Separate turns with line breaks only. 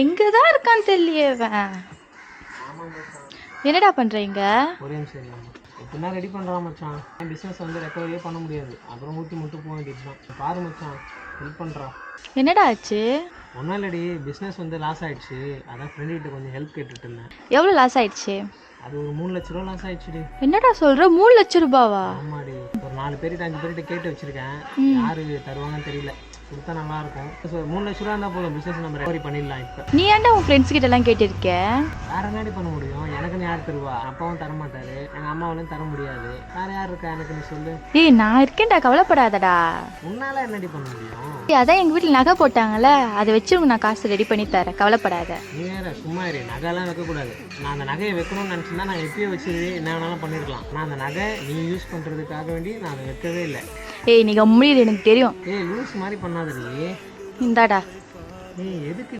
எங்கே தான்
ஆமாம் மச்சான்
என்னடா பண்ணுறீங்க
ஒரே நிமிஷம் எப்படின்னா ரெடி பண்ணுறான் மச்சான்? பிஸ்னஸ் வந்து ரெக்கவரியே பண்ண முடியாது. அப்புறம் ஊற்றி மட்டும் போக வேண்டியது தான். பாரு மச்சான் ஹெல்ப் பண்ணுறா
என்னடா ஆச்சு?
ஒன்றும் இல்லடி பிஸ்னஸ் வந்து லாஸ் ஆயிடுச்சு. அதான் ஃப்ரெண்டு கிட்ட கொஞ்சம் ஹெல்ப் கேட்டுட்டு இருந்தேன்.
எவ்வளோ லாஸ் ஆயிடுச்சு?
அது ஒரு மூணு லட்ச ரூபா லாஸ் ஆயிடுச்சுடி.
என்னடா சொல்கிற மூணு லட்சம் ரூபாவா?
ஆமாடி. ஒரு நாலு பேர்கிட்ட அஞ்சு பேர்கிட்ட கேட்டு வச்சிருக்கேன். யாரு தருவாங்கன்னு தெரியல. கொடுத்தா நல்லா இருக்கும். So, மூணு லட்ச ரூபா இருந்தால் போதும். பிஸ்னஸ் நம்ம ரெக்கவரி பண்ணிடலாம் இப்போ.
நீ ஏன்டா உன் ஃப்ரெண்ட்ஸ் கிட்ட எல்லாம் கேட்டிருக்க?
வேற என்னடி பண்ண முடியும்? எனக்குன்னு யார் தருவா? அப்பாவும் தர மாட்டாரு எங்கள் அம்மாவாலையும் தர முடியாது. வேற யார் இருக்கா? எனக்கு நீ சொல்லு.
ஏய் நான் இருக்கேன்டா. கவலைப்படாதடா.
உன்னால என்னடி பண்ண முடியும்?
ஏய், அதான் எங்கள் வீட்டில் நகை போட்டாங்கல்ல அதை வச்சு நான் காசு ரெடி பண்ணி தரேன். கவலைப்படாத.
நீ வேற சும்மா இரு. நகைலாம் வைக்கக்கூடாது. நான் அந்த நகையை வைக்கணும்னு நினச்சிருந்தா நான் எப்பயே வச்சிருவே என்ன வேணாலும் பண்ணிருக்கலாம். நான் அந்த நகை நீ யூஸ் பண்ணுறதுக்காக வேண்டி நான் அதை வைக்கவே இல்லை.
ஏய் நீங்கள் முடியல எனக்கு தெரியும்.
ஏய் லூஸ் மாதிரி பண்ணாதடி.
இந்தாடா.
ஏய் எதுக்கு